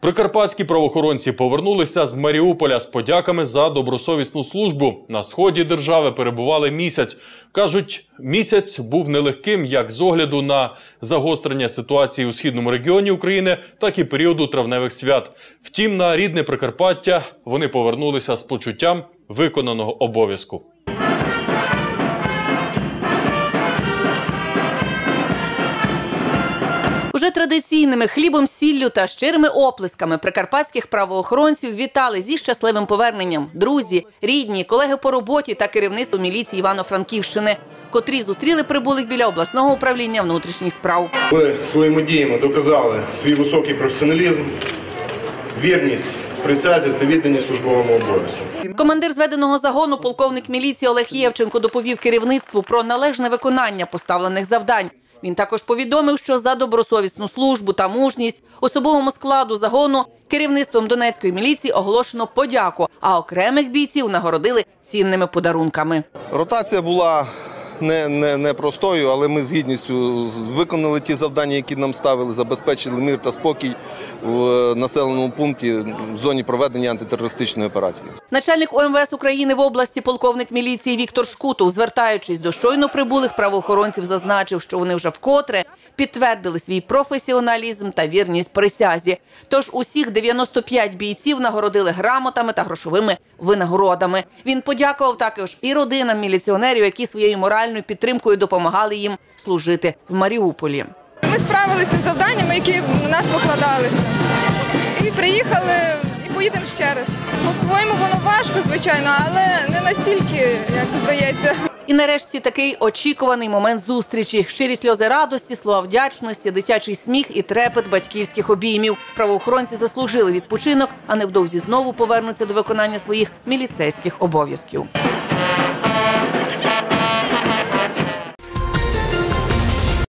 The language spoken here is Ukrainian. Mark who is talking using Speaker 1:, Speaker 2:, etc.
Speaker 1: Прикарпатські правоохоронці повернулися з Маріуполя з подяками за добросовісну службу. На сході держави перебували місяць. кажуть, місяць був нелегким як з огляду на загострення ситуації у східному регіоні України, так і періоду травневих свят. Втім, на рідне Прикарпаття вони повернулися з почуттям виконаного обов'язку.
Speaker 2: Традиційними хлібом, сіллю та щирими оплесками прикарпатських правоохоронців вітали зі щасливим поверненням друзі, рідні, колеги по роботі та керівництво міліції Івано-Франківщини, котрі зустріли прибулих біля обласного управління внутрішніх справ.
Speaker 3: Ви своїми діями доказали свій високий професіоналізм, вірність присязі та відданість службовому обов'язку.
Speaker 2: Командир зведеного загону, полковник міліції Олег Євченко, доповів керівництву про належне виконання поставлених завдань. Він також повідомив, що за добросовісну службу та мужність особовому складу загону керівництвом Донецької міліції оголошено подяку, а окремих бійців нагородили цінними подарунками.
Speaker 4: Ротація була не, не, не простою, але ми з гідністю виконали ті завдання, які нам ставили, забезпечили мир та спокій в е, населеному пункті в зоні проведення антитерористичної операції.
Speaker 2: Начальник ОМВС України в області, полковник міліції Віктор Шкутов, звертаючись до щойно прибулих правоохоронців, зазначив, що вони вже вкотре підтвердили свій професіоналізм та вірність присязі. Тож усіх 95 бійців нагородили грамотами та грошовими винагородами. Він подякував також і родинам міліціонерів, які своєю моральною підтримкою допомагали їм служити в Маріуполі.
Speaker 5: Ми справилися з завданнями, які на нас покладалися. І приїхали і поїдемо ще раз. По-своєму воно важко, звичайно, але не настільки, як здається.
Speaker 2: І нарешті такий очікуваний момент зустрічі. Щирі сльози радості, слова вдячності, дитячий сміх і трепет батьківських обіймів. Правоохоронці заслужили відпочинок, а невдовзі знову повернуться до виконання своїх міліцейських обов'язків.